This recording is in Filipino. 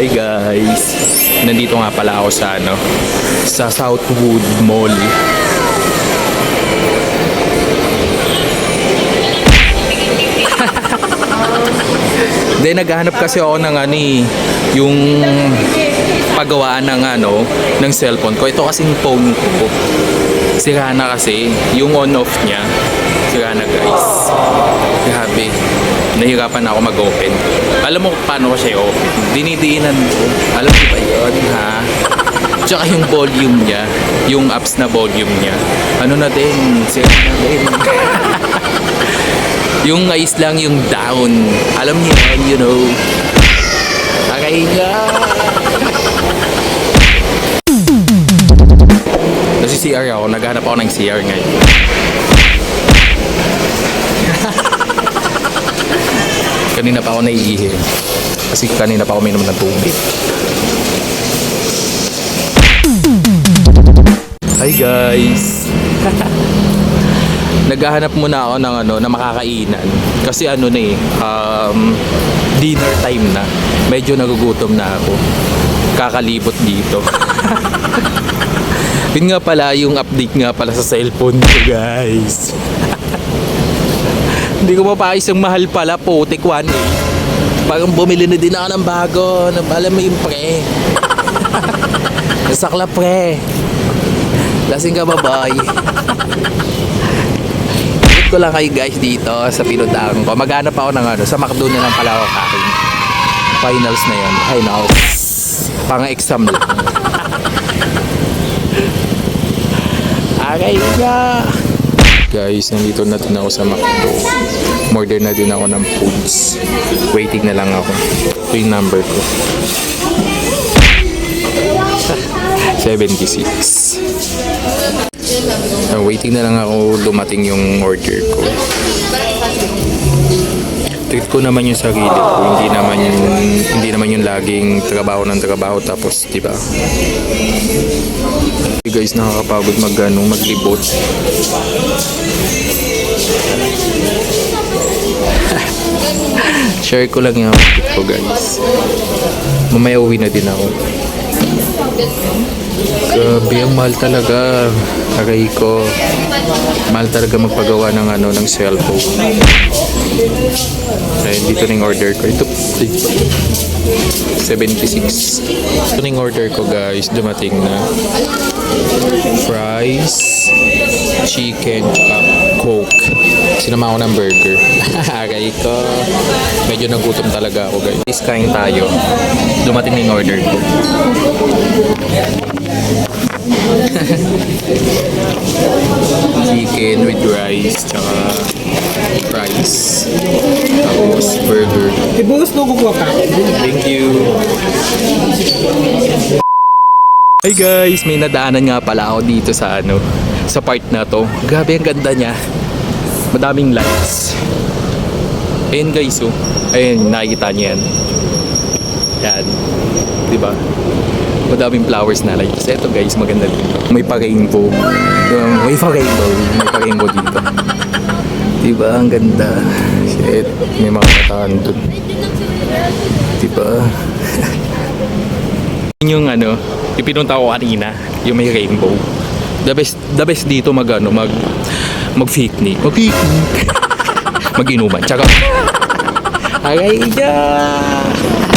Hi guys! Nandito nga pala ako sa ano, sa Southwood Mall. Then naghahanap kasi ako ng ano eh, yung paggawaan ng ano, ng cellphone ko. Ito kasing phone ko. Sira na kasi, yung on-off niya. Sira na guys. Grabe. Nahirapan ako mag-open. Alam mo paano ko siya i-open? Dinidiinan ko. Alam mo ba yun, ha? Tsaka yung volume niya, yung apps na volume niya. Ano na din, sira na din. yung ayos lang yung down. Alam niyo yun, you know. Aray nga. Nasi CR ako, naghanap ako ng CR ngayon. Kanina pa ako naiihi. Kasi kanina pa ako minom ng tubig. Hi guys! Naghahanap muna ako ng ano, na makakainan. Kasi ano na eh, um, dinner time na. Medyo nagugutom na ako. Kakalibot dito. Yun nga pala, yung update nga pala sa cellphone ko guys. Hindi ko mapakis yung mahal pala, putik 1 eh. Parang bumili na din ako ng bago. Alam mo yung pre. Nasakla pre. Lasing ka ba boy? Ikot ko lang kayo guys dito sa pinuntahan ko. Maghanap ako ng ano, sa McDo na lang pala ako kain. Finals na yun. Finals. Pang exam lang. Aray nga. Guys, nandito na din ako sa McDo. Order na din ako ng foods. Waiting na lang ako. Ito yung number ko. 76. Ah, waiting na lang ako dumating yung order ko. Treat ko naman yung sarili ko. Hindi naman yung, hindi naman yung laging trabaho ng trabaho tapos, di ba? Guys, nakakapagod mag ano, maglibot. Share ko lang yung outfit ko guys. Mamaya uwi na din ako. Grabe, ang mahal talaga. Aray ko. Mahal talaga magpagawa ng ano, ng cellphone. Ayun, dito na order ko. Ito, ito. 76. Ito na order ko guys. Dumating na. Fries, chicken, tsaka coke. Sinama ko ng burger. Aray ko. Medyo nagutom talaga ako guys. Please kain tayo. Dumating na yung order ko. Chicken with rice, tsaka fries. Tapos burger. Ibuhos mo kukuha ka. Thank you. Hey guys, may nadaanan nga pala ako dito sa ano, sa part na to. Grabe ang ganda niya. Madaming lights. Ayun guys, oh. Ayun, nakikita niyo yan. Yan. Di ba? Madaming flowers na lights. Ito guys, maganda dito. May pa-rainbow. Um, may pa-rainbow. May pa-rainbow dito. Di ba? Ang ganda. Shit. May mga kataan dun. Di ba? Yun yung ano, yung pinunta ko kanina, yung may rainbow. The best, the best dito mag ano, mag mag-picnic. Mag-picnic. Mag-inuman. Tsaka, Aray ka!